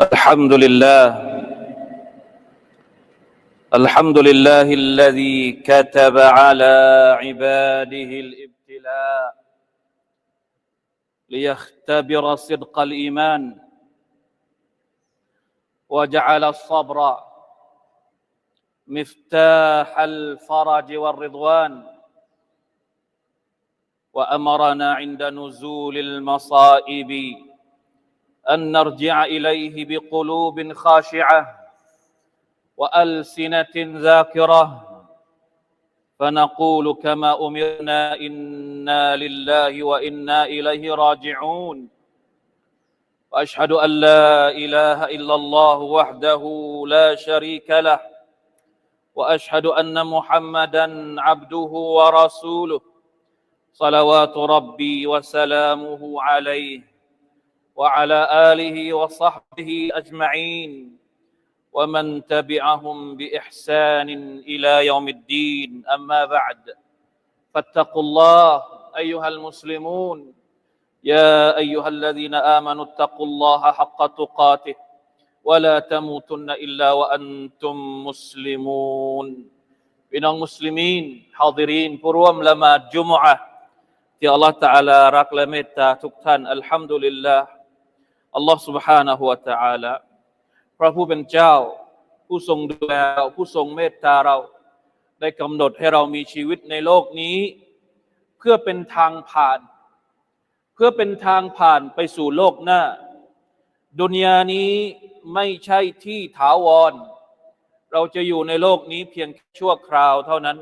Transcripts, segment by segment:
الحمد لله الحمد لله الذي كتب على عباده الابتلاء ليختبر صدق الإيمان وجعل الصبر مفتاح الفرج والرضوان وأمرنا عند نزول المصائب أن نرجع إليه بقلوب خاشعة وألسنة ذاكرة. فنقول كما أمرنا إنا لله وإنا إليه راجعون. وأشهد أن لا إله إلا الله وحده لا شريك له. وأشهد أن محمدا عبده ورسوله. صلوات ربي وسلامه عليه. وعلى اله وصحبه اجمعين ومن تبعهم باحسان الى يوم الدين اما بعد فاتقوا الله ايها المسلمون يا ايها الذين امنوا اتقوا الله حق تقاته ولا تموتن الا وانتم مسلمون พี่น้องมุสลิมีนฮาดิรีนผู้ร่วมละหมาดจุมอะห์ที่อัลลอฮฺตะอาลารักและเมตตาทุกท่านอัลฮัมดุลิลลาห์ อัลลอฮฺ سبحانه และ تعالى พระผู้เป็นเจ้า ผู้ทรงดูแลเราผู้ทรงเมตตาเรา ได้กำหนดให้เรามีชีวิตในโลกนี้ เพื่อเป็นทางผ่าน เพื่อเป็นทางผ่านไปสู่โลกหน้า ดุนยานี้ไม่ใช่ที่ถาวร เราจะอยู่ในโลกนี้เพียงชั่วคราวเท่านั้น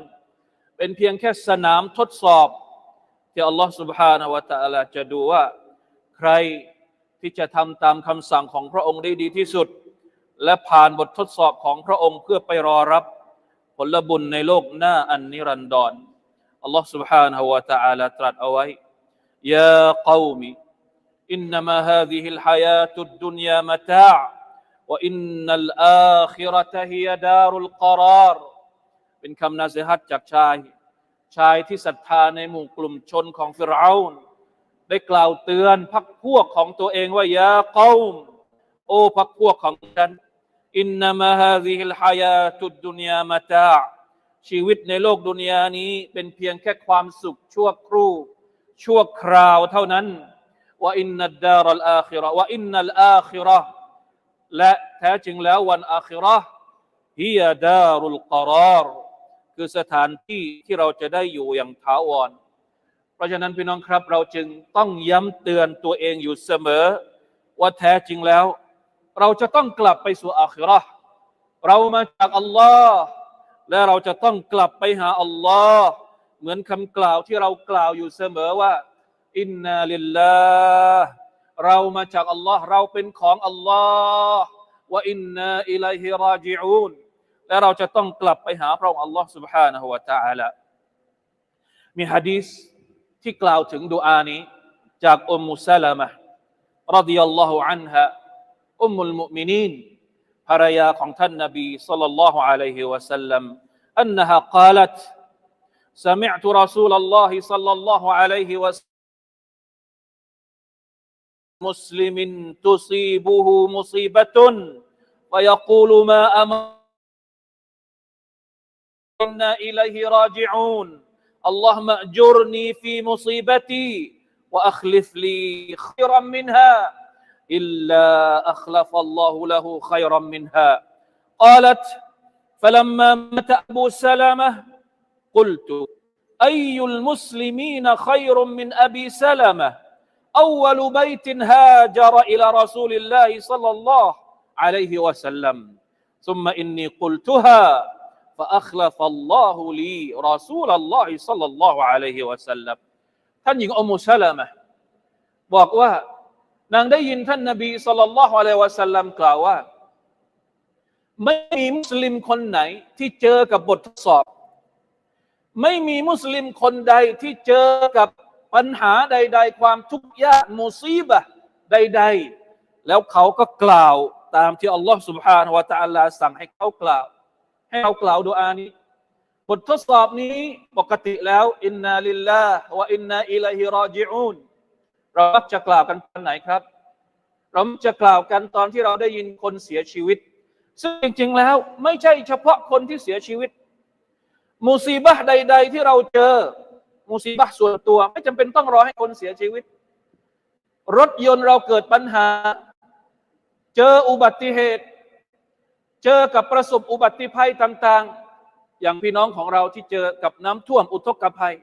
เป็นเพียงแค่สนามทดสอบ ที่อัลลอฮฺ سبحانه และ تعالى จะดูว่าใคร ที่จะทำตามคำสั่งของพระองค์ได้ดีที่สุด และผ่านบททดสอบของพระองค์เพื่อไปรอรับ ผลบุญในโลกหน้าอันนิรันดรอัลลอฮฺ سبحانه และ تعالى ตรัสเอาไว้ยา قوم إنما هذه الحياة الدنيا متاع وإن الآخرة هي دار القرار เป็นคำนาสิฮัตจากชาย ชายที่ศรัทธาในหมู่กลุ่มชนของฟิรเอาน ได้กล่าวเตือนพักพวกของตัวเองว่ายาเกามโอ้พักพวกของฉันอินนามาฮาซิฮิลฮายาตุดดุนยามาตาชีวิตในโลกดุนยานี้เป็นเพียงแค่ความสุขชั่วครู่ ชั่วคราวเท่านั้นว่าอินนัดดารัลอาคิราว่าอินนัลอาคิราะและแท้จริงแล้ววันอาคิราะฮิยาดารุลกรารคือสถานที่ที่เราจะได้อยู่อย่างถาวร เพราะฉะนั้นพี่น้องครับเราจึงต้องย้ำเตือนตัวเองอยู่เสมอ ว่าแท้จริงแล้ว เราจะต้องกลับไปสู่อาคิเราะห์เรามาจากอัลลอฮ์และเราจะต้องกลับไปหาอัลลอฮ์เหมือนคำกล่าวที่เรากล่าวอยู่เสมอว่า อินนาลิลลาห์เรามาจากอัลลอฮ์เราเป็นของอัลลอฮ์ว่าอินนาอิลัยฮิราจิอูน และเราจะต้องกลับไปหาพระองค์อัลลอฮ์ سبحانه และ تعالى มีฮะดีษ ที่กล่าวถึงดุอานี้ จากอุมมุสลามะรดิยัลลอฮุอันฮะอุมมุลมุมินีนภรรยาของท่านนบีศ็อลลัลลอฮุอะลัยฮิวะสัลลัม أنها قالت سمعت رسول الله صلى الله عليه وسلم مسلم تصيبه مصيبة فيقول ما أمر إنا إليه راجعون اللهم أجرني في مصيبتي وأخلف لي خيرا منها إلا أخلف الله له خيرا منها. قالت فلما مات أبو سلمة قلت أي المسلمين خير من أبي سلمة؟ أول بيت هاجر إلى رسول الله صلى الله عليه وسلم. ثم إني قلتها فأخلف الله لي رسول الله صلى الله عليه وسلم ท่านหญิงอุมมุสลามะบอกว่านางได้ยินท่านนบีสัลลัลลอฮุอะลัยฮิวะสัลลัมกล่าวว่า ไม่มีมุสลิมคนไหนที่เจอกับบททดสอบ ไม่มีมุสลิมคนใดที่เจอกับปัญหาใด ๆ ความทุกข์ยากมุซีบะห์ใด ๆ แล้วเขาก็กล่าวตามที่อัลลอฮ์ سبحانه และ تعالى สั่งให้เขากล่าว ให้เขากล่าวดุอานี้ บททดสอบนี้ปกติแล้วอินนาลิลลาห์วะอินนาอิลัยฮิรอจิอูนเรามักจะกล่าวกันตอนไหนครับ เราจะกล่าวกันตอนที่เราได้ยินคนเสียชีวิต ซึ่งจริงๆแล้วไม่ใช่เฉพาะคนที่เสียชีวิตมุซีบะใด ๆ ที่เราเจอมุซีบะส่วนตัว ไม่จำเป็นต้องรอให้คนเสียชีวิต รถยนต์เราเกิดปัญหา เจออุบัติเหตุ เจอกับประสบอุบัติภัยต่างๆ อย่างพี่น้องของเราที่เจอกับน้ำท่วมอุทกภัย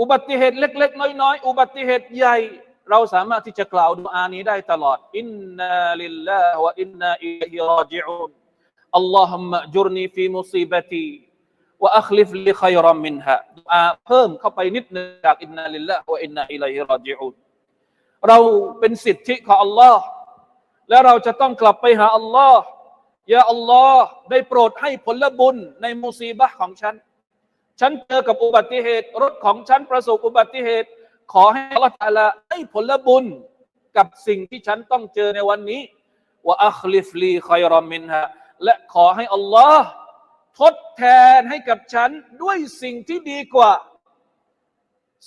อุบัติเหตุเล็ก ๆ น้อย ๆ อุบัติเหตุใหญ่ เราสามารถที่จะกล่าวดุอานี้ได้ตลอดอินนาลิลลาฮ์วะอินนาอิลัยฮิราจิอูนอัลลอฮุมะจุรนีฟีมุซีบะตีวะอัคลิฟลิขัยรัมมินฮะดุอาเพิ่มเข้าไปนิดนึงจากอินนาลิลลาฮ์วะอินนาอิลัยฮิราจิอูนเราเป็นสิทธิของอัลลอฮ์และเราจะต้องกลับไปหาอัลลอฮ์ ยาอัลลอฮ์ได้โปรดให้ผลบุญในมุซีบะของฉัน ฉันเจอกับอุบัติเหตุ รถของฉันประสบอุบัติเหตุ ขอให้อัลลอฮฺตาลาให้ผลบุญกับสิ่งที่ฉันต้องเจอในวันนี้ว่าอัคลิฟลีคอยรอมินฮะและขอให้อัลลอฮ์ทดแทนให้กับฉันด้วยสิ่งที่ดีกว่า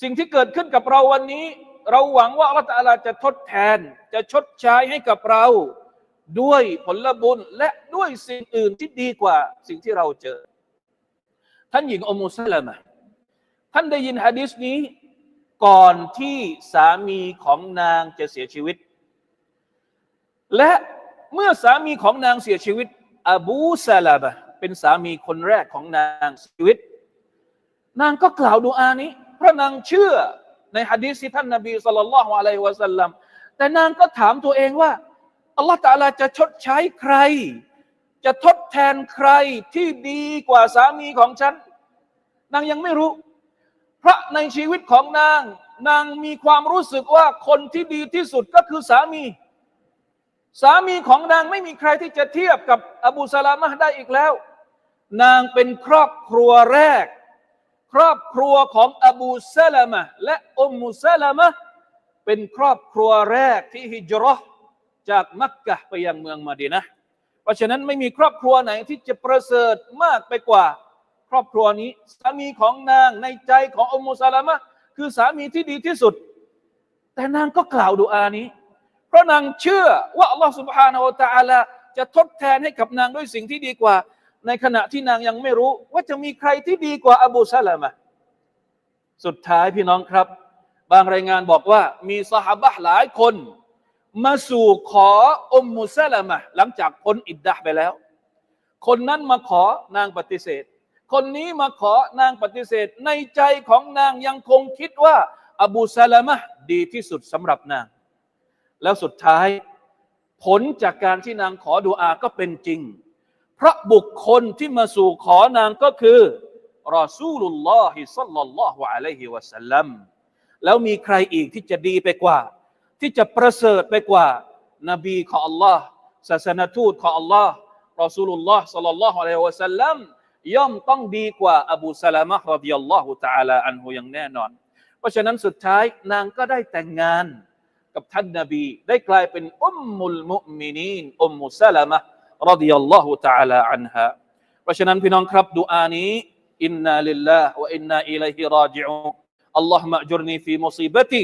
สิ่งที่เกิดขึ้นกับเราวันนี้ เราหวังว่าอัลลอฮฺตาลาจะทดแทน จะชดใช้ให้กับเรา ด้วยผลบุญและด้วยสิ่งอื่นที่ดีกว่าสิ่งที่เราเจอ ท่านหญิงอมุสลามะท่านได้ยินฮะดิษนี้ ก่อนที่สามีของนางจะเสียชีวิต และเมื่อสามีของนางเสียชีวิต อบูซาลาบะเป็นสามีคนแรกของนางเสียชีวิต นางก็กล่าวดูอานี้ เพราะนางเชื่อในฮะดีษที่ท่านนบีสุลต่านละฮ์อะลัยฮิวะสัลลัมแต่นางก็ถามตัวเองว่า อัลลอฮฺตาลาจะชดใช้ใคร จะทดแทนใครที่ดีกว่าสามีของฉัน นางยังไม่รู้ เพราะในชีวิตของนาง นางมีความรู้สึกว่าคนที่ดีที่สุดก็คือสามี สามีของนางไม่มีใครที่จะเทียบกับอบูซาลามะได้อีกแล้ว นางเป็นครอบครัวแรก ครอบครัวของอบูซาลามะและอุมมุซาลามะเป็นครอบครัวแรกที่ฮิจราะห์ จากมักกะฮ์ไปยังเมืองมาดีนะห์เพราะฉะนั้นไม่มีครอบครัวไหนที่จะประเสริฐมากไปกว่า ครอบครัวนี้ สามีของนางในใจของอุมมุซาลามะห์คือสามีที่ดีที่สุด แต่นางก็กล่าวดุอานี้ เพราะนางเชื่อว่าอัลลอฮฺ سبحانه และ تعالى จะทดแทนให้กับนางด้วยสิ่งที่ดีกว่า ในขณะที่นางยังไม่รู้ ว่าจะมีใครที่ดีกว่าอบูซาลามะห์สุดท้ายพี่น้องครับ บางรายงานบอกว่ามีสหบะห์หลายคน มาสู่ขออมมุซาลามะหลังจากพ้นอิดดะไปแล้ว คนนั้นมาขอนางปฏิเสธ คนนี้มาขอนางปฏิเสธ ในใจของนางยังคงคิดว่า อบูซาลามะดีที่สุดสำหรับนาง แล้วสุดท้าย ผลจากการที่นางขอดุอาก็เป็นจริง เพราะบุคคลที่มาสู่ขอนางก็คือรอซูลุลลอฮิสัลลัลลอฮุอะลัยฮิวะสัลลัมแล้วมีใครอีกที่จะดีไปกว่า ที่จะประเสริฐไปกว่า นบีของ Allah ศาสนทูตของ Allah รอซูลุลลอฮ์สัลลัลลอฮุอะลัยฮิวะสัลลัมย่อมต้องดีกว่าอบูซาลามะฮ์รดิยัลลอฮุตะอาลาอันฮุอย่างแน่นอน เพราะฉะนั้นสุดท้ายนางก็ได้แต่งงานกับท่านนบี ได้กลายเป็นอุมมุลมุมินีนอุมมุซาลามะรดิยัลลอฮุตะอาลาอันฮะเพราะฉะนั้นพี่น้องครับดุอานี้อินนาลิลลาห์วะอินนาอิลัยฮิราจิอูนอัลลอฮ์มะจุรนีฟีมุซีบะตี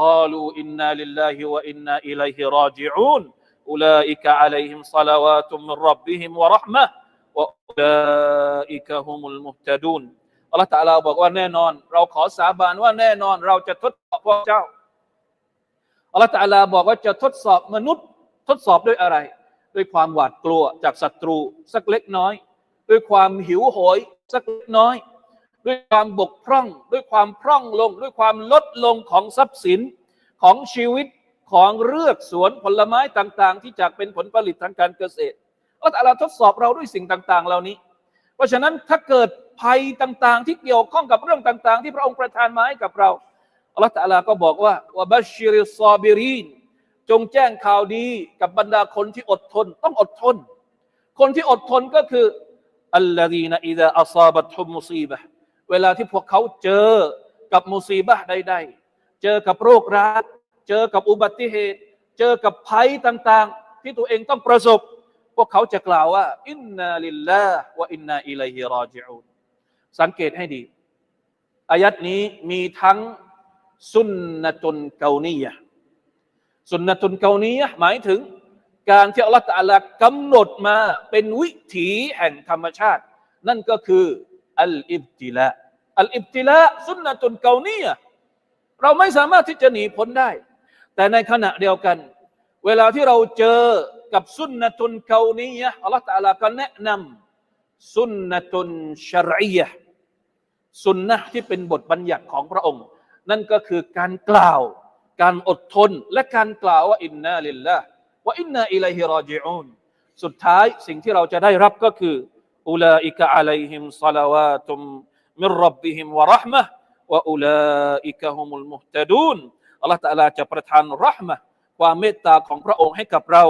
قالوا إنا لله وإنا إليه راجعون أولئك عليهم صلوات من ربهم ورحمة وأولئك هم المهتدون อัลลอฮฺตะอาลาบอกว่าแน่นอน เราขอสาบานว่าแน่นอน เราจะทดสอบพวกเจ้า อัลลอฮฺตะอาลาบอกว่าจะทดสอบมนุษย์ ทดสอบด้วยอะไร ด้วยความหวาดกลัวจากศัตรูสักเล็กน้อย ด้วยความหิวโหยสักเล็กน้อย ด้วยความบกพร่อง ด้วยความพร่องลง ด้วยความลดลงของทรัพย์สินของชีวิตของเรือกสวนผลไม้ต่างๆ ที่จากเป็นผลผลิตทางการเกษตรอัลลอฮฺตะอาลาทดสอบเราด้วยสิ่งต่างๆ เหล่านี้ เพราะฉะนั้นถ้าเกิดภัยต่างๆ ที่เกี่ยวข้องกับเรื่องต่าง ๆ ที่พระองค์ประทานมาให้กับเราอัลลอฮฺตาลาก็บอกว่าว่าบัชชิริซอบิรีนจงแจ้งข่าวดีกับบรรดาคนที่อดทน ต้องอดทน คนที่อดทนก็คืออัลลอฮีนอิดะอัซาบัตฮุมมุซีบะ เวลาที่พวกเขาเจอกับมุซีบะใดๆ เจอกับโรคร้ายเจอกับอุบัติเหตุ เจอกับภัยต่างๆ ที่ตัวเองต้องประสบ พวกเขาจะกล่าวว่าอินนาลิลลาห์วะอินนาอิลัยฮิรอจิอูนสังเกตให้ดี อายัดนี้มีทั้งสุนนะตุนเกานียะสุนนะตุนเกานียะหมายถึงการที่อัลลอฮฺตะอาลากำหนดมาเป็นวิถีแห่งธรรมชาติ นั่นก็คืออัลอิบติละ อัลอิบติละสุนนะตุนเกานียเราไม่สามารถที่จะหนีพ้นได้ แต่ในขณะเดียวกัน เวลาที่เราเจอกับสุนนะตุนเกานียอัลลอฮฺตะอาลาก็แนะนำสุนนะตุนชรียะห์สุนนะที่เป็นบทบัญญัติของพระองค์ นั่นก็คือการกล่าว การอดทนและการกล่าวว่าอินนาลิลลาห์ว่าอินนาอิลัยฮิรอจิอูนสุดท้ายสิ่งที่เราจะได้รับก็คืออุลาอิกะอะลัยฮิมศอลาวาตุม มิรบบิฮิมวะรหมะวะอุลาอิกะฮุมุลมุฮตะดูนอัลลอฮฺตะลาจะประทานรหมะความเมตตาของพระองค์ให้กับเรา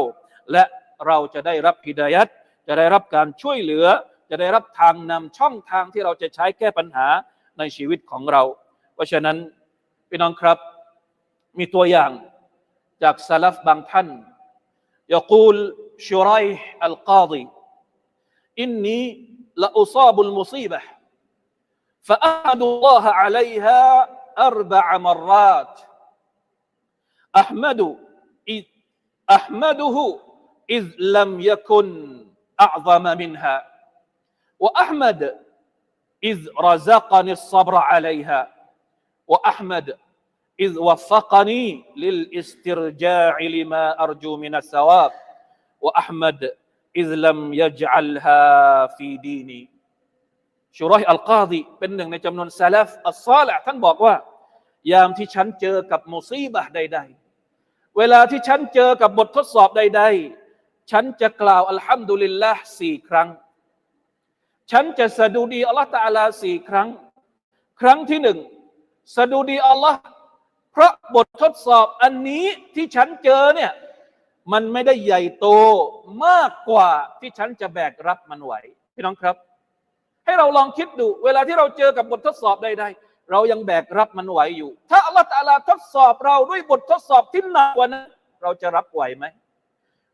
และเราจะได้รับฮิดายัดจะได้รับการช่วยเหลือ จะได้รับทางนำช่องทางที่เราจะใช้แก้ปัญหาในชีวิตของเรา เพราะฉะนั้นพี่น้องครับมีตัวอย่างจากซาลฟบางท่านยกูลชูไรอัลกาดีอินนีละอุซาบุลมุซีบะ فأحمد الله عليها أربع مرات. أحمد إذ أحمده إذ لم يكن أعظم منها. وأحمد إذ رزقني الصبر عليها. وأحمد إذ وفقني للاسترجاع لما أرجو من الثواب. وأحمد إذ لم يجعلها في ديني. ชูรอยอัลกาดีเป็นหนึ่งในจำนวนซาลฟอัลซาละท่านบอกว่า ยามที่ฉันเจอกับมุซีบะใด ๆ เวลาที่ฉันเจอกับบททดสอบใด ๆ ฉันจะกล่าวอัลฮัมดุลิลละสี่ครั้ง ฉันจะสะดุดีอัลลอฮฺตาลาสี่ครั้ง ครั้งที่หนึ่งสะดุดีอัลลอฮ์เพราะบททดสอบอันนี้ที่ฉันเจอเนี่ยมันไม่ได้ใหญ่โตมากกว่าที่ฉันจะแบกรับมันไหวพี่น้องครับ ให้เราลองคิดดู เวลาที่เราเจอกับบททดสอบใดๆเรายังแบกรับมันไหวอยู่ ถ้าอัลลอฮฺตาลาทดสอบเราด้วยบททดสอบที่หนักกว่านั้นเราจะรับไหวไหม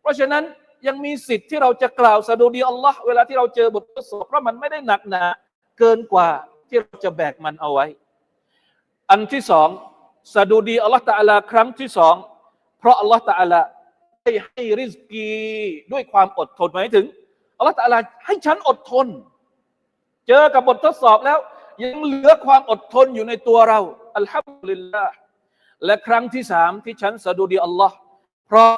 เพราะฉะนั้นยังมีสิทธิ์ที่เราจะกล่าวสะดุดีอัลลอฮ์เวลาที่เราเจอบททดสอบเพราะมันไม่ได้หนักหนาเกินกว่าที่เราจะแบกมันเอาไว้ อันที่สองสะดุดีอัลลอฮ์ตาลาครั้งที่สองเพราะอัลลอฮ์ตาลาได้ให้ริสกีด้วยความอดทนหมายถึงอัลลอฮ์ตาลาให้ฉันอดทน เจอกับบททดสอบแล้ว ยังเหลือความอดทนอยู่ในตัวเราอัลฮัมดุลิลลาห์และครั้งที่สามที่ฉันสะดุดีอัลลอฮ์เพราะ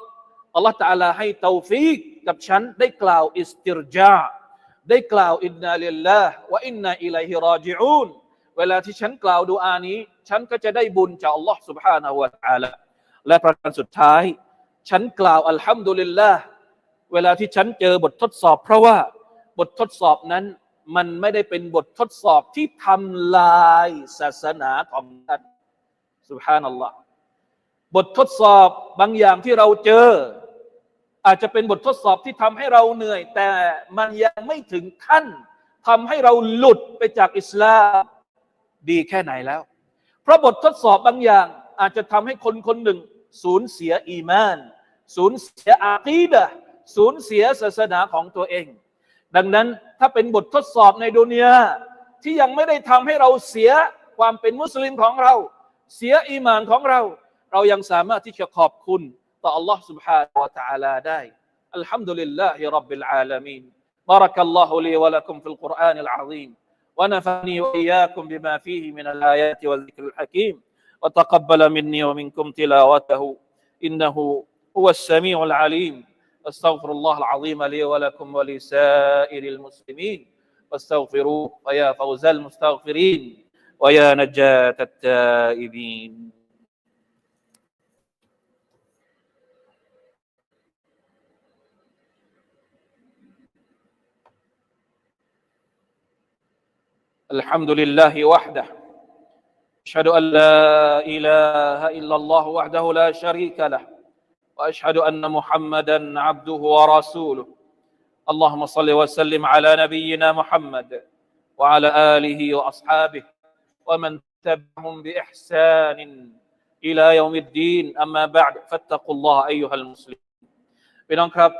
อัลลอฮ์ตะอาลาให้เตาฟีกกับฉันได้กล่าวอิสติรจา ได้กล่าวอินนาลิลลาห์วะอินนาอิลัยฮิรอจิอูนเวลาที่ฉันกล่าวดูอานี้ ฉันก็จะได้บุญจากอัลลอฮ์ سبحانه และ تعالى และประการสุดท้าย ฉันกล่าวอัลฮัมดุลิลลาห์เวลาที่ฉันเจอบททดสอบ เพราะว่าบททดสอบนั้น มันไม่ได้เป็นบททดสอบที่ทำลายศาสนาของท่านสุฮานัลลอฮ์บททดสอบบางอย่างที่เราเจอ อาจจะเป็นบททดสอบที่ทำให้เราเหนื่อย แต่มันยังไม่ถึงขั้นทำให้เราหลุดไปจากอิสลามดีแค่ไหนแล้ว เพราะบททดสอบบางอย่างอาจจะทำให้คนคนหนึ่ง สูญเสียอีมาน สูญเสียอาคีดะสูญเสียศาสนาของตัวเอง ดังนั้นถ้าเป็นบททดสอบในดุนยาที่ยังไม่ได้ทำให้เราเสียความเป็นมุสลิมของเรา เสียอีมานของเรา เรายังสามารถที่จะขอบคุณต่อ Allah سبحانه และ تعالى ได้อัลฮัมดุลิลลาฮิรับบิลอาลามีน بارك الله لي ولكم في القرآن العظيم ونفعني وإياكم بما فيه من الآيات والذكر الحكيم وتقبل مني ومنكم تلاوته إنه هو السميع العليم استغفر الله العظيم لي ولكم ولسائر المسلمين. واستغفروه ويا فوز المستغفرين ويا نجاة التائبين. الحمد لله وحده. أشهد أن لا إله إلا الله وحده لا شريك له. واشهد ان محمدا عبده ورسوله اللهم صل وسلم على نبينا محمد وعلى اله واصحابه ومن تبعهم باحسان الى يوم الدين اما بعد فاتقوا الله ايها المسلمون พี่น้องครับ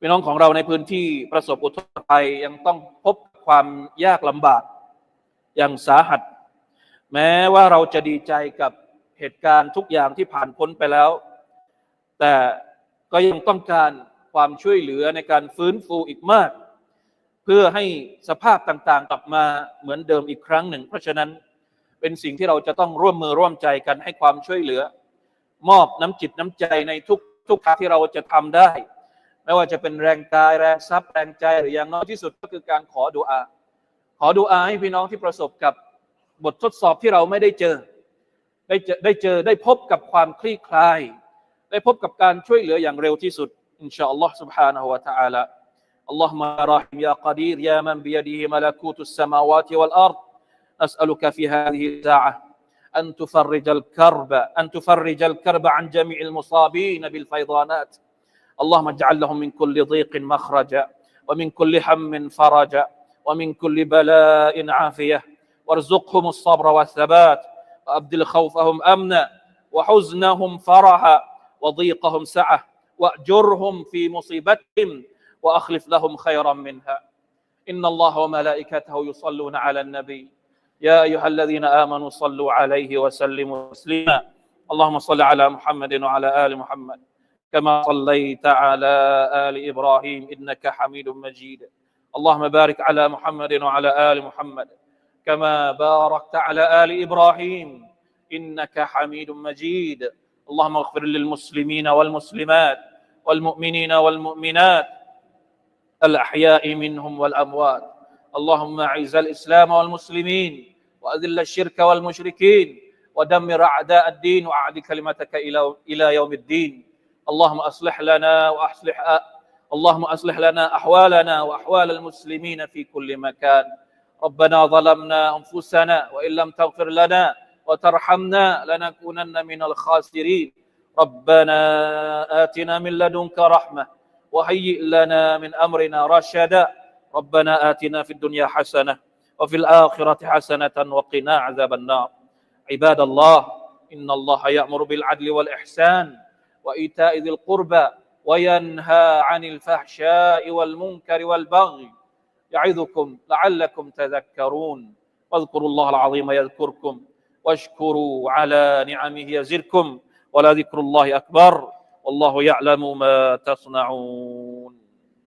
พี่น้องของเราในพื้นที่ประสบอุทกภัยยังต้องพบความยากลำบาก อย่างสาหัส แม้ว่าเราจะดีใจกับเหตุการณ์ทุกอย่างที่ผ่านพ้นไปแล้ว แต่ก็ยังต้องการความช่วยเหลือในการฟื้นฟูอีกมาก เพื่อให้สภาพต่างๆ กลับมาเหมือนเดิมอีกครั้งหนึ่ง เพราะฉะนั้นเป็นสิ่งที่เราจะต้องร่วมมือร่วมใจกันให้ความช่วยเหลือ มอบน้ำจิตน้ำใจในทุกทุกทางที่เราจะทำได้ ไม่ว่าจะเป็นแรงกายแรงทรัพย์แรงใจหรืออย่างน้อยที่สุดก็คือการขอดุอา ขอดุอาให้พี่น้องที่ประสบกับบททดสอบที่เราไม่ได้เจอ ได้เจอได้เจอได้พบกับความคลี่คลาย ได้พบกับการช่วยเหลืออย่างเร็วที่สุดอินชาอัลลอฮ์ سبحانه และ تعالى اللهم يا راحم يا قدير يا من بيده ملكوت السماوات والأرض أسألك في هذه الساعة أن تفرج الكرب أن تفرج الكرب عن جميع المصابين بالفيضانات اللهم اجعل لهم من كل ضيق مخرجا ومن كل هم فرجا ومن كل بلاء عافية وارزقهم الصبر والثبات وأبدل خوفهم أمنا وحزنهم فرحا وضيقهم سعة وأجرهم في مصيبتهم وأخلف لهم خيرا منها. إن الله وملائكته يصلون على النبي. يا أيها الذين آمنوا صلوا عليه وسلموا تسليما. اللهم صل على محمد وعلى آل محمد. كما صليت على آل إبراهيم إنك حميد مجيد. اللهم بارك على محمد وعلى آل محمد. كما باركت على آل إبراهيم إنك حميد مجيد. اللهم اغفر للمسلمين والمسلمات والمؤمنين والمؤمنات الأحياء منهم والأموات. اللهم أعز الإسلام والمسلمين وأذل الشرك والمشركين ودمر أعداء الدين وأعد كلمتك إلى إلى يوم الدين. اللهم أصلح لنا وأصلح اللهم أصلح لنا أحوالنا وأحوال المسلمين في كل مكان. ربنا ظلمنا أنفسنا وإن لم تغفر لنا وترحمنا لنكونن من الخاسرين. ربنا آتنا من لدنك رحمة وهيئ لنا من أمرنا رشدا. ربنا آتنا في الدنيا حسنة وفي الآخرة حسنة وقنا عذاب النار. عباد الله إن الله يأمر بالعدل والإحسان وإيتاء ذي القربى وينهى عن الفحشاء والمنكر والبغي يعظكم لعلكم تذكرون. واذكروا الله العظيم يذكركم. واشكروا على نعمه يزدكم ولذكر الله أكبر والله يعلم ما تصنعون